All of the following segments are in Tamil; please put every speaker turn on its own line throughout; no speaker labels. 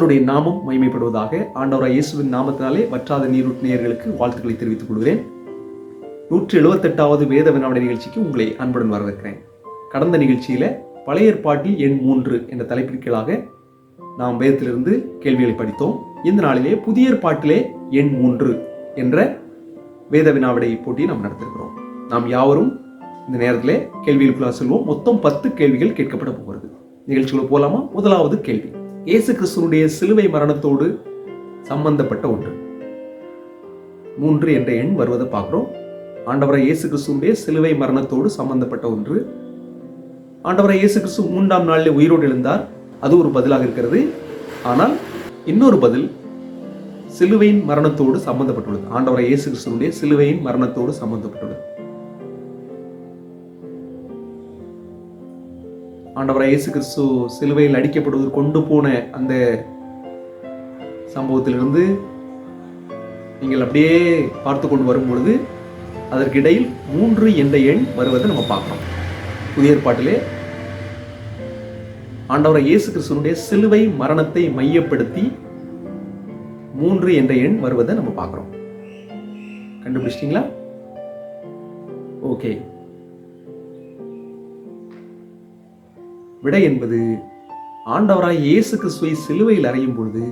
கர்த்தருடைய நாமம் மகிமைப்படுவதாக ஆண்டவராய் இயேசுவின் நாமத்தினாலே வற்றாத நீரூட் நேயர்களுக்கு வாழ்த்துக்களை தெரிவித்துக் கொள்கிறேன். நூற்றி எழுபத்தெட்டாவது வேத வினாவிட நிகழ்ச்சிக்கு உங்களை அன்புடன் வரவேற்கிறேன். கடந்த நிகழ்ச்சியில பழைய ஏற்பாட்டில் எண் மூன்று என்ற தலைப்பிற்களாக நாம் வேதத்திலிருந்து கேள்விகளை படித்தோம். இந்த நாளிலே புதிய ஏற்பாட்டிலே எண் மூன்று என்ற வேத வினாவிடை போட்டியை நாம் நடத்திருக்கிறோம். நாம் யாவரும் இந்த நேரத்திலே கேள்விகளுக்குள்ள செல்வோம். மொத்தம் பத்து கேள்விகள் கேட்கப்பட போகிறது. நிகழ்ச்சிக்குள்ள போகலாமா முதலாவது கேள்வி. இயேசு கிறிஸ்துவனுடைய சிலுவை மரணத்தோடு சம்பந்தப்பட்ட ஒன்று. மூன்று என்ற எண் வருவதை பார்க்குறோம். ஆண்டவரை இயேசு கிறிஸ்துவனுடைய சிலுவை மரணத்தோடு சம்பந்தப்பட்ட ஒன்று. ஆண்டவரை இயேசு கிறிஸ்து மூன்றாம் நாளில் உயிரோடு எழுந்தார். அது ஒரு பதிலாக இருக்கிறது. ஆனால் இன்னொரு பதில் சிலுவையின் மரணத்தோடு சம்பந்தப்பட்டுள்ளது. ஆண்டவரை இயேசு கிறிஸ்துவனுடைய சிலுவையின் மரணத்தோடு சம்பந்தப்பட்டுள்ளது. ஆண்டவரை இயேசு கிறிஸ்து சிலுவையில் அடிக்கப்படுவது கொண்டு போன அந்த சம்பவத்திலிருந்து நீங்கள் அப்படியே பார்த்து கொண்டு வரும் பொழுது அதற்கிடையில் மூன்று என்ற எண் வருவதை நம்ம பார்க்குறோம். புதிய ஏற்பாட்டிலே ஆண்டவரை இயேசு கிறிஸ்துவனுடைய சிலுவை மரணத்தை மையப்படுத்தி மூன்று என்ற எண் வருவதை நம்ம பார்க்குறோம். கண்டுபிடிச்சிட்டிங்களா? ஓகே. விடை என்பது ஆண்டவராய் இயேசு கிறிஸ்துவை சிலுவையில் அறையும் பொழுது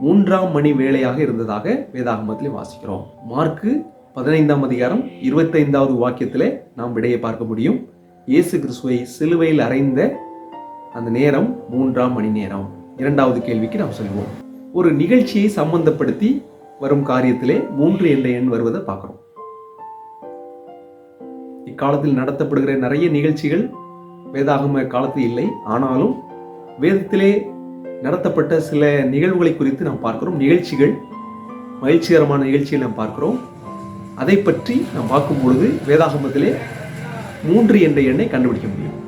மூன்றாம் மணி வேலையாக இருந்ததாக வேதாகமத்தில் வாசிக்கிறோம். மார்க்கு பதினைந்தாம் அதிகாரம் இருபத்தைந்தாவது வாக்கியத்திலே நாம் விடையை பார்க்க முடியும். இயேசு கிறிஸ்துவை சிலுவையில் அறைந்த அந்த நேரம் மூன்றாம் மணி நேரம். இரண்டாவது கேள்விக்கு நாம் செல்வோம். ஒரு நிகழ்ச்சியை சம்பந்தப்படுத்தி வரும் காரியத்திலே மூன்று என்ற எண் வருவதை பார்க்கிறோம். இக்காலத்தில் நடத்தப்படுகிற நிறைய நிகழ்ச்சிகள் வேதாகம காலத்து இல்லை. ஆனாலும் வேதத்திலே நடத்தப்பட்ட சில நிகழ்வுகளை குறித்து நாம் பார்க்கிறோம். நிகழ்ச்சிகள் மகிழ்ச்சிகரமான நிகழ்ச்சிகள் நாம் பார்க்கிறோம். அதை பற்றி நாம் பார்க்கும் பொழுது வேதாகமத்திலே மூன்று என்ற எண்ணை கண்டுபிடிக்க முடியும்.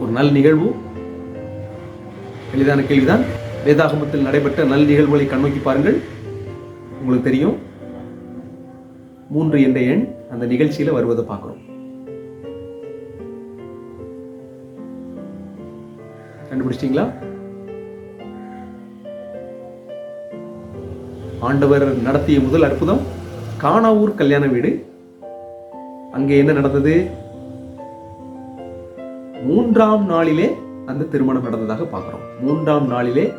ஒரு நல் நிகழ்வு. எளிதான கேள்விதான். வேதாகமத்தில் நடைபெற்ற நல் நிகழ்வுகளை கண்ணோக்கி பாருங்கள். உங்களுக்கு தெரியும். மூன்று என்ற எண் அந்த நிகழ்ச்சியில் வருவதை பார்க்குறோம். கண்டுபிடிச்சிட்டீங்களா? ஆண்டவர் நடத்திய முதல் அற்புதம் காணாவூர் கல்யாண வீடு. அங்கே என்ன நடந்தது? மூன்றாம் நாளிலே அந்த திருமணம் நடந்ததாக பார்க்கிறோம். மூன்றாம் நாளிலே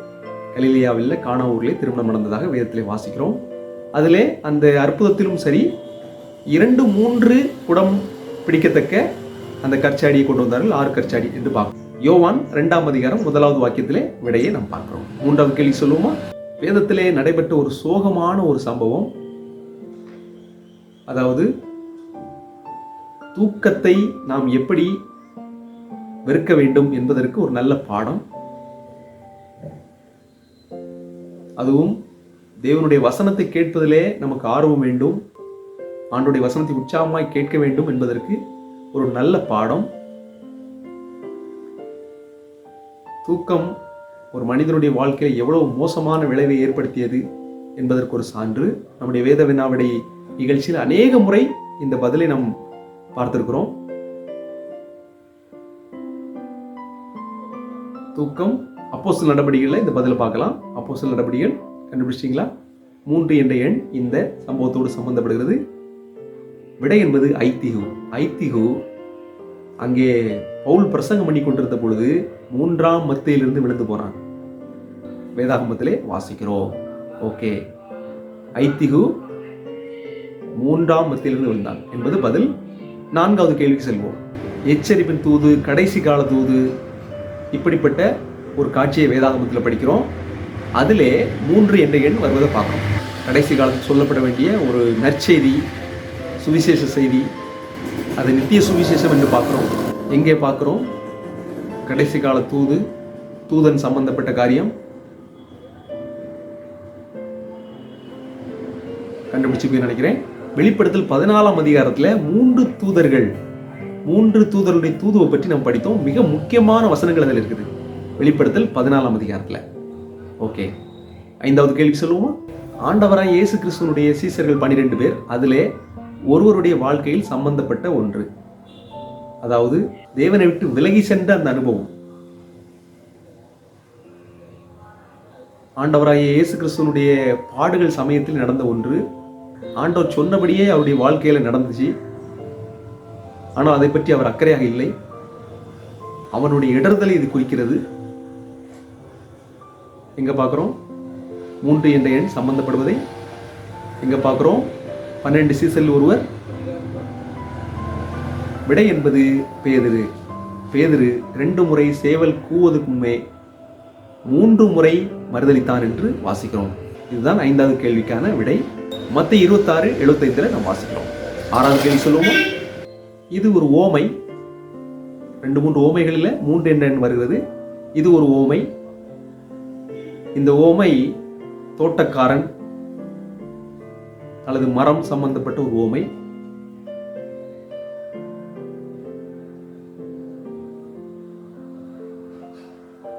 கலிலியாவில் காணாவூரிலே திருமணம் நடந்ததாக வேதத்திலே வாசிக்கிறோம். அதிலே அந்த அற்புதத்திலும் சரி இரண்டு மூன்று குடம் பிடிக்கத்தக்க அந்த கற்சாடியை கொண்டு வந்தார்கள். ஆறு கற்சாடி என்று பார்க்கணும் யோவான் இரண்டாம் அதிகாரம் முதலாவது வாக்கியத்திலே விடையை நாம் பார்க்கிறோம். மூன்றாவது கேள்வி சொல்லுவோமா? வேதத்திலே நடைபெற்ற ஒரு சோகமான ஒரு சம்பவம். அதாவது தூக்கத்தை நாம் எப்படி வெறுக்க வேண்டும் என்பதற்கு ஒரு நல்ல பாடம். அதுவும் தேவனுடைய வசனத்தை கேட்பதிலே நமக்கு ஆர்வம் வேண்டும். ஆண்டுடைய வசனத்தை உற்சாகமாய் கேட்க வேண்டும் என்பதற்கு ஒரு நல்ல பாடம். தூக்கம் ஒரு மனிதனுடைய வாழ்க்கையில் எவ்வளவு மோசமான விளைவை ஏற்படுத்தியது என்பதற்கு ஒரு சான்று நம்முடைய வேத வினாவிடை நிகழ்ச்சியில் அநேக முறை இந்த பதிலை நாம் பார்த்திருக்கிறோம். தூக்கம் அப்போஸ்தல நடவடிக்கைகளில் இந்த பதிலை பார்க்கலாம். அப்போஸ்தல நடவடிக்கைகள் கண்டுபிடிச்சிங்களா மூன்று என்ற எண் இந்த சம்பவத்தோடு சம்பந்தப்படுகிறது. விடை என்பது ஐத்திகு. ஐத்திகு அங்கே பவுல் பிரசங்கம் பண்ணி கொண்டிருந்த பொழுது மூன்றாம் மத்தியிலிருந்து விழுந்து போகிறான் வேதாகமத்திலே வாசிக்கிறோம். ஓகே. ஐத்திகு மூன்றாம் மத்தியிலிருந்து விழுந்தான் என்பது பதில் நான்காவது கேள்விக்கு செல்வோம். எச்சரிப்பின் தூது கடைசி கால தூது இப்படிப்பட்ட ஒரு காட்சியை வேதாகமத்தில் படிக்கிறோம். அதிலே மூன்று என்ற எண் வருவதை பார்க்குறோம் கடைசி காலத்தில் சொல்லப்பட வேண்டிய ஒரு நற்செய்தி சுவிசேஷ செய்தி அது நித்திய சுவிசேஷம் என்று பார்க்குறோம். எங்கே பார்க்குறோம்? கடைசி கால தூது தூதன் சம்பந்தப்பட்ட காரியம். கண்டுபிடிச்சு நினைக்கிறேன். வெளிப்படுத்தல் பதினாலாம் அதிகாரத்தில் மூன்று தூதர்கள் மூன்று தூதருடைய தூதுவை பற்றி நம்ம படித்தோம். மிக முக்கியமான வசனங்கள் அதில் இருக்குது. வெளிப்படுத்தல் பதினாலாம் அதிகாரத்தில். ஓகே. ஐந்தாவது கேள்வி சொல்லுவோம்? ஆண்டவராக இயேசு கிறிஸ்துவனுடைய சீசர்கள் பன்னிரெண்டு பேர். அதிலே ஒருவருடைய வாழ்க்கையில் சம்பந்தப்பட்ட ஒன்று. அதாவது தேவனை விட்டு விலகி சென்ற அந்த அனுபவம். ஆண்டவராகிய இயேசு கிறிஸ்துவனுடைய பாடுகள் சமயத்தில் நடந்த ஒன்று. ஆண்டவர் சொன்னபடியே அவருடைய வாழ்க்கையில் நடந்துச்சு. ஆனால் அதை பற்றி அவர் அக்கறையாக இல்லை. அவனுடைய இடர்தலை இது குறிக்கிறது. எங்க பார்க்குறோம்? மூன்று என்ற எண் சம்பந்தப்படுவதை எங்க பார்க்குறோம்? பன்னெண்டு சீசனில் ஒருவர் விடை என்பது பேதிரு. பேதிரு ரெண்டு முறை சேவல் கூவதுக்கு முன்னே மூன்று முறை மறுதளித்தான் என்று வாசிக்கிறோம். இதுதான் ஐந்தாவது கேள்விக்கான விடை. மற்ற இருபத்தாறு எழுபத்தைந்தில் நாம் வாசிக்கிறோம். ஆறாவது கேள்வி சொல்லுவோம்? இது ஒரு ஓமை. ரெண்டு மூன்று ஓமைகளில் மூன்று என்ற வருகிறது. இது ஒரு ஓமை. இந்த ஓமை தோட்டக்காரன் அல்லது மரம் சம்பந்தப்பட்ட ஒரு ஓமை?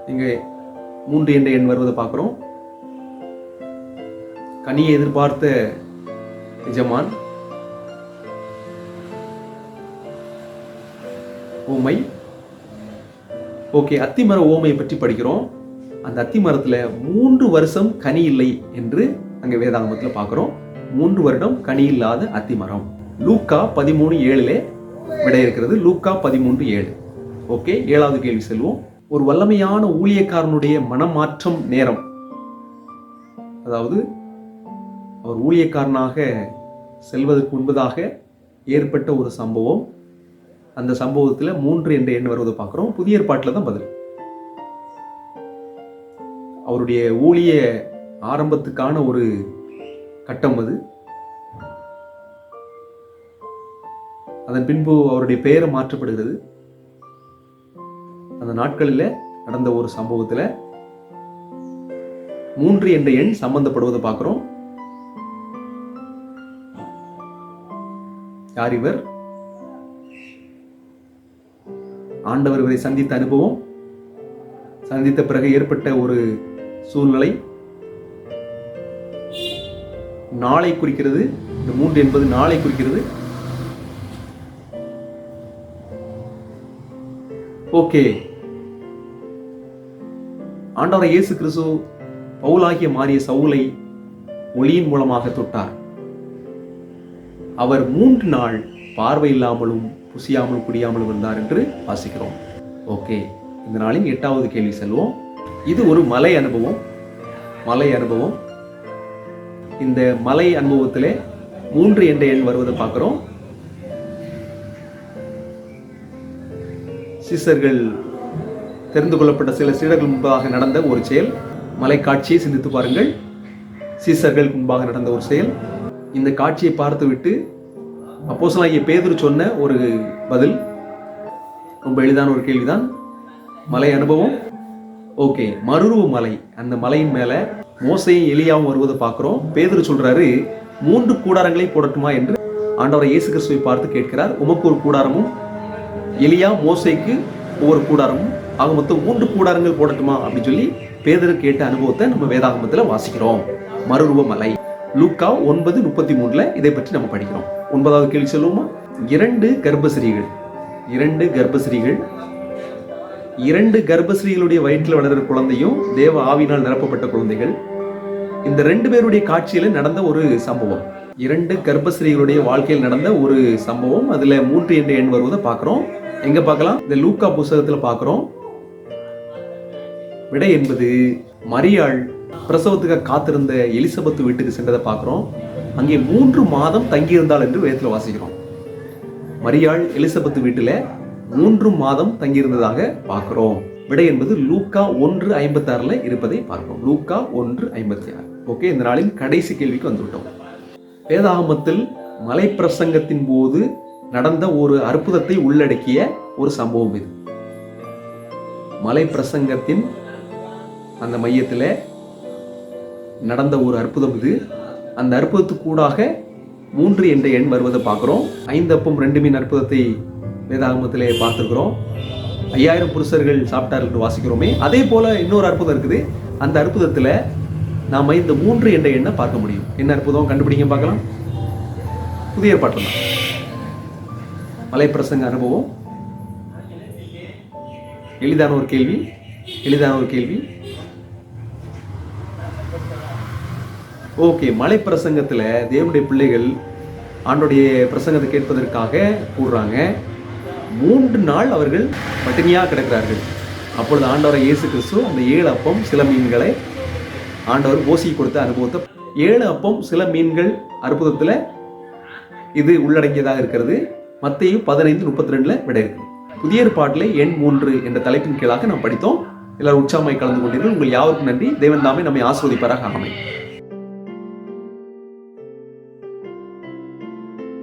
இங்கே மூன்று என்ற எண் வருவதை பார்க்குறோம். கனியை எதிர்பார்த்த எஜமான். ஓமை. ஓகே அத்திமர ஓமையை பற்றி படிக்கிறோம். அந்த அத்திமரத்தில் மூன்று வருஷம் கனி இல்லை என்று அங்கே வேதாகமத்தில் பார்க்குறோம் மூன்று வருடம் கனி இல்லாத அத்தி மரம் லூக்கா பதிமூணு ஏழுலே விடை இருக்கிறது. லூக்கா பதிமூன்று ஏழு. ஓகே ஏழாவது கேள்வி செல்வோம். ஒரு வல்லமையான ஊழியக்காரனுடைய மனமாற்றம் நேரம். அதாவது அவர் ஊழியக்காரனாக செல்வதற்கு முன்பதாக ஏற்பட்ட ஒரு சம்பவம். அந்த சம்பவத்தில் மூன்று என்ற எண் வருவதை பார்க்குறோம். புதிய ஏற்பாட்டில் தான் பதில். அவருடைய ஊழிய ஆரம்பத்துக்கான ஒரு கட்டம் அது. அதன் பின்பு அவருடைய பெயரை மாற்றப்படுகிறது. அந்த நாட்களில் நடந்த ஒரு சம்பவத்தில் மூன்று என்ற எண் சம்பந்தப்படுவதை பார்க்குறோம். யார் இவர்? ஆண்டவர் இவரை சந்தித்த அனுபவம் சந்தித்த பிறகு ஏற்பட்ட ஒரு சூழ்நிலை நாளை குறிக்கிறது. இந்த மூன்று என்பது நாளை குறிக்கிறது. ஓகே. ஆண்டவரை இயேசு கிறிஸ்து பவுலாகிய மாறிய சவுலை ஒளியின் மூலமாக தொட்டார். அவர் மூன்று நாள் பார்வை இல்லாமலும் புசியாமலும் குடியாமலும் இருந்தார் என்று வாசிக்கிறோம். ஓகே. இந்த நாளின் எட்டாவது கேள்வி செல்வோம். இது ஒரு மலை அனுபவம். மலை அனுபவம். இந்த மலை அனுபவத்திலே மூன்று என்ற எண் வருவதை பார்க்குறோம். சிசர்கள் தெரிந்து கொள்ளப்பட்ட சில சீடர்கள் முன்பாக நடந்த ஒரு செயல். மலை காட்சியை சிந்தித்து பாருங்கள். சீசர்கள் முன்பாக நடந்த ஒரு செயல். இந்த காட்சியை பார்த்துவிட்டு அப்போசலாகிய பேதர் சொன்ன ஒரு பதில். ரொம்ப எளிதான ஒரு கேள்விதான். மலை அனுபவம். ஓகே மருருவ மலை. அந்த மலையின் மேலே மோசையும் எலியாவும் வருவதை பார்க்குறோம். பேதர் சொல்கிறாரு மூன்று கூடாரங்களை போடட்டுமா? என்று ஆண்டவரை இயேசு கிறிஸ்துவை பார்த்து கேட்கிறார். உமக்கு ஒரு கூடாரமும் எலியா மோசைக்கு ஒவ்வொரு கூடாரமும் ஆக மொத்தம் மூன்று கூடாரங்கள் போடட்டுமா? அப்படின்னு சொல்லி பேதர் கேட்ட அனுபவத்தை நம்ம வேதாகமத்தில் வாசிக்கிறோம். மறுரூப மலை. லூக்கா ஒன்பது முப்பத்தி மூணில் இதை பற்றி நம்ம படிக்கிறோம். ஒன்பதாவது கேள்வி சொல்லுவோமா? இரண்டு கர்ப்பஸ்ரீகள் இரண்டு கர்ப்பஸ்ரீகள் இரண்டு கர்ப்பஸ்ரீகளுடைய வயிற்றில் வளர்கிற குழந்தையும் தேவ ஆவினால் நிரப்பப்பட்ட குழந்தைகள். இந்த ரெண்டு பேருடைய காட்சியில் நடந்த ஒரு சம்பவம். இரண்டு கர்ப்பஸ்ரீகளுடைய வாழ்க்கையில் நடந்த ஒரு சம்பவம். அதுல மூன்று என்ற எண் வருவதை பார்க்குறோம். எங்க பார்க்கலாம்? இந்த லூக்கா புஸ்தகத்தில் பார்க்குறோம். விடை என்பது மரியாள் பிரசவத்துக்கு காத்திருந்த எலிசபெத் வீட்டுக்கு சென்றதை பார்க்குறோம். அங்கே மூன்று மாதம் தங்கியிருந்தாள் என்று வேதத்தில் வாசிக்கிறோம். மரியாள் எலிசபெத் வீட்டில் மூன்று மாதம் தங்கியிருந்ததாக பார்க்கிறோம். விடை என்பது லூக்கா ஒன்று ஐம்பத்தி ஆறுல இருப்பதை பார்க்கிறோம். லூக்கா ஒன்று ஐம்பத்தி ஆறு ஓகே இந்த நாளின் கடைசி கேள்விக்கு வந்துவிட்டோம். வேதாகமத்தில் மலை பிரசங்கத்தின் போது நடந்த ஒரு அற்புதத்தை உள்ளடக்கிய ஒரு சம்பவம் இது. மலை பிரசங்கத்தின் அந்த மையத்தில் நடந்த ஒரு அற்புதம் இது. அந்த அற்புதத்துக்கூடாக மூன்று என்ற எண் வருவதை பார்க்குறோம். ஐந்து அப்பம் ரெண்டு மீன் அற்புதத்தை வேதாகமத்திலே பார்த்துருக்குறோம். ஐயாயிரம் புருஷர்கள் சாப்பிட்டார்கள் என்று வாசிக்கிறோமே. அதே போல இன்னொரு அற்புதம் இருக்குது. அந்த அற்புதத்தில் நாம இந்த மூன்று என்ற எண்ணை பார்க்க முடியும். என்ன அற்புதம்? கண்டுபிடிங்க பார்க்கலாம். புதிய ஏற்பாட்டில் தான். மலைப்பிரசங்க அனுபவம். எளிதான ஒரு கேள்வி. எளிதான ஒரு கேள்வி. ஓகே மலை பிரசங்கத்தில் தேவனுடைய பிள்ளைகள் ஆண்டோடைய பிரசங்கத்தை கேட்பதற்காக கூடுறாங்க மூன்று நாள் அவர்கள் பட்டினியாக கிடக்கிறார்கள். அப்பொழுது ஆண்டவர் இயேசு கிறிஸ்து அந்த ஏழு அப்பம் சில மீன்களை ஆண்டவர் ஓசி கொடுத்த அனுபவத்தை ஏழு அப்பம் சில மீன்கள் அற்புதத்தில் இது உள்ளடங்கியதாக இருக்கிறது. மத்தையும் பதினைந்து முப்பத்தி ரெண்டில் விட இருக்கு. புதிய ஏற்பாட்டிலே எண் மூன்று என்ற தலைப்பின் கீழாக நாம் படித்தோம். எல்லாரும் உற்சாகமாய் கலந்து கொண்டீர்கள். உங்கள் யாவருக்கும் நன்றி. தேவன் தாமே நம்மை ஆஸ்வதிப்பாராக ஆமை